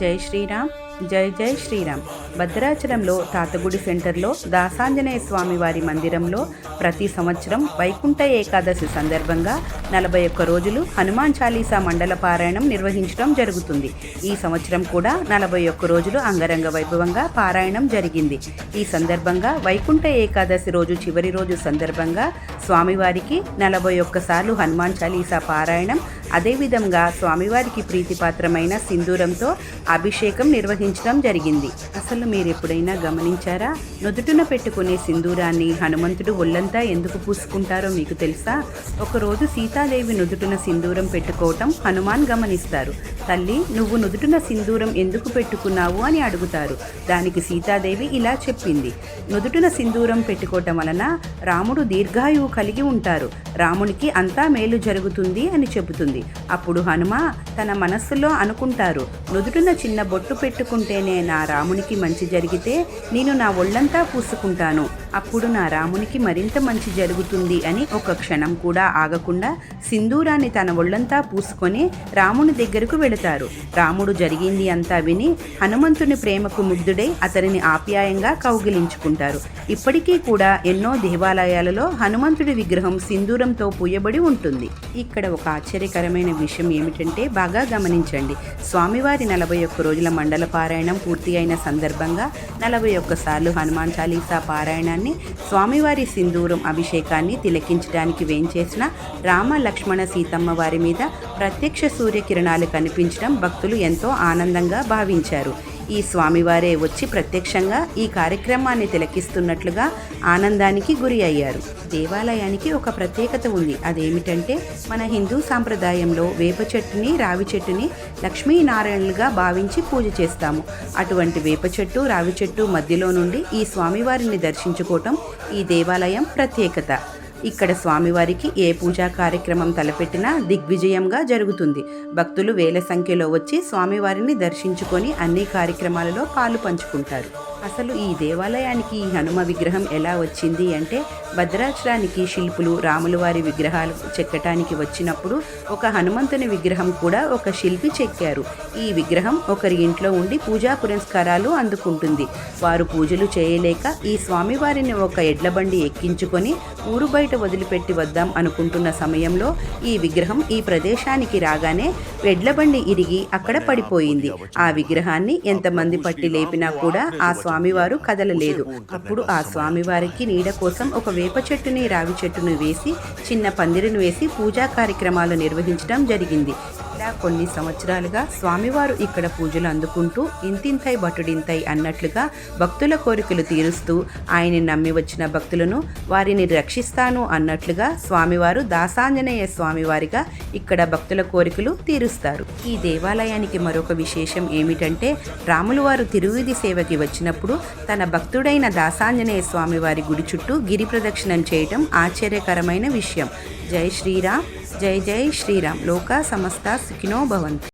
జై శ్రీరామ్ జై జై శ్రీరామ్. భద్రాచలంలో తాతగుడి సెంటర్లో దాసాంజనేయ స్వామి వారి మందిరంలో ప్రతి సంవత్సరం వైకుంఠ ఏకాదశి సందర్భంగా నలభై ఒక్క రోజులు హనుమాన్ చాలీసా మండల పారాయణం నిర్వహించడం జరుగుతుంది. ఈ సంవత్సరం కూడా నలభై ఒక్క రోజులు అంగరంగ వైభవంగా పారాయణం జరిగింది. ఈ సందర్భంగా వైకుంఠ ఏకాదశి రోజు చివరి రోజు సందర్భంగా స్వామివారికి నలభై ఒక్కసార్లు హనుమాన్ చాలీసా పారాయణం అదేవిధంగా స్వామివారికి ప్రీతిపాత్రమైన సింధూరంతో అభిషేకం నిర్వహించడం జరిగింది. అసలు మీరు ఎప్పుడైనా గమనించారా? నుదుటిన పెట్టుకునే సింధూరాన్ని హనుమంతుడు ఒళ్ళంతా ఎందుకు పూసుకుంటారో మీకు తెలుసా? ఒకరోజు సీతాదేవి నుదుటిన సింధూరం పెట్టుకోవటం హనుమాన్ గమనిస్తారు. తల్లి నువ్వు నుదుటిన సింధూరం ఎందుకు పెట్టుకున్నావు? అని అడుగుతారు. దానికి సీతాదేవి ఇలా చెప్పింది. నుదుటిన సింధూరం పెట్టుకోవటం వలన రాముడు దీర్ఘాయువు కలిగి ఉంటారు. రామునికి అంతా మేలు జరుగుతుంది అని చెబుతుంది. అప్పుడు హనుమ తన మనస్సులో అనుకుంటారు నుదుటిన చిన్న బొట్టు పెట్టుకుంటేనే నా రామునికి మంచి జరిగితే నేను నా ఒళ్ళంతా పూసుకుంటాను. అప్పుడు నా రామునికి మరింత మంచి జరుగుతుంది అని ఒక క్షణం కూడా ఆగకుండా సింధూరాన్ని తన ఒళ్ళంతా పూసుకొని రాముని దగ్గరకు వెళతారు. రాముడు జరిగింది అంతా విని హనుమంతుని ప్రేమకు ముగ్ధుడై అతనిని ఆప్యాయంగా కౌగిలించుకుంటారు. ఇప్పటికీ కూడా ఎన్నో దేవాలయాలలో హనుమంతుడి విగ్రహం సింధూరంతో పూయబడి ఉంటుంది. ఇక్కడ ఒక ఆశ్చర్యకరమైన ముఖ్యమైన విషయం ఏమిటంటే బాగా గమనించండి. స్వామివారి నలభై ఒక్క రోజుల మండల పారాయణం పూర్తి అయిన సందర్భంగా నలభై ఒక్కసార్లు హనుమాన్ చాలీసా పారాయణాన్ని స్వామివారి సింధూరం అభిషేకాన్ని తిలకించడానికి వేంచేసిన రామ లక్ష్మణ సీతమ్మ వారి మీద ప్రత్యక్ష సూర్యకిరణాలు కనిపించడం భక్తులు ఎంతో ఆనందంగా భావించారు. ఈ స్వామివారే వచ్చి ప్రత్యక్షంగా ఈ కార్యక్రమాన్ని తిలకిస్తున్నట్లుగా ఆనందానికి గురి అయ్యారు. దేవాలయానికి ఒక ప్రత్యేకత ఉంది. అదేమిటంటే మన హిందూ సాంప్రదాయంలో వేప చెట్టుని రావి చెట్టుని లక్ష్మీనారాయణలుగా భావించి పూజ చేస్తాము. అటువంటి వేప చెట్టు రావి చెట్టు మధ్యలో నుండి ఈ స్వామివారిని దర్శించుకోవటం ఈ దేవాలయం ప్రత్యేకత. ఇక్కడ స్వామివారికి ఏ పూజా కార్యక్రమం తలపెట్టినా దిగ్విజయంగా జరుగుతుంది. భక్తులు వేల సంఖ్యలో వచ్చి స్వామివారిని దర్శించుకొని అన్ని కార్యక్రమాలలో పాలు పంచుకుంటారు. అసలు ఈ దేవాలయానికి ఈ హనుమ విగ్రహం ఎలా వచ్చింది అంటే భద్రాచలానికి శిల్పులు రాముల వారి విగ్రహాలు చెక్కటానికి వచ్చినప్పుడు ఒక హనుమంతుని విగ్రహం కూడా ఒక శిల్పి చెక్కారు. ఈ విగ్రహం ఒకరి ఇంట్లో ఉండి పూజా పురస్కారాలు అందుకుంటుంది. వారు పూజలు చేయలేక ఈ స్వామివారిని ఒక ఎడ్లబండి ఎక్కించుకొని ఊరు బయట వదిలిపెట్టి వద్దాం అనుకుంటున్న సమయంలో ఈ విగ్రహం ఈ ప్రదేశానికి రాగానే ఎడ్లబండి ఇరిగి అక్కడ పడిపోయింది. ఆ విగ్రహాన్ని ఎంతమంది పట్టి లేపినా కూడా ఆ స్వామి స్వామివారు కదలలేదు. అప్పుడు ఆ స్వామివారికి నీడ కోసం ఒక వేప చెట్టుని రావి చెట్టును వేసి చిన్న పందిరిని వేసి పూజా కార్యక్రమాలు నిర్వహించడం జరిగింది. ఇలా కొన్ని సంవత్సరాలుగా స్వామివారు ఇక్కడ పూజలు అందుకుంటూ ఇంతింతై బటుడింతై అన్నట్లుగా భక్తుల కోరికలు తీరుస్తూ ఆయన్ని నమ్మి వచ్చిన భక్తులను వారిని రక్షిస్తాను అన్నట్లుగా స్వామివారు దాసాంజనేయ స్వామివారిగా ఇక్కడ భక్తుల కోరికలు తీరుస్తారు. ఈ దేవాలయానికి మరొక విశేషం ఏమిటంటే రాములు వారు తిరువిధి సేవకి వచ్చినప్పుడు తన భక్తుడైన దాసాంజనేయ స్వామివారి గుడి చుట్టూ గిరి ప్రదక్షిణం చేయటం ఆశ్చర్యకరమైన విషయం. జై శ్రీరామ్. జై జై శ్రీరామ్. లోకా సమస్త సుఖినో భవంతు.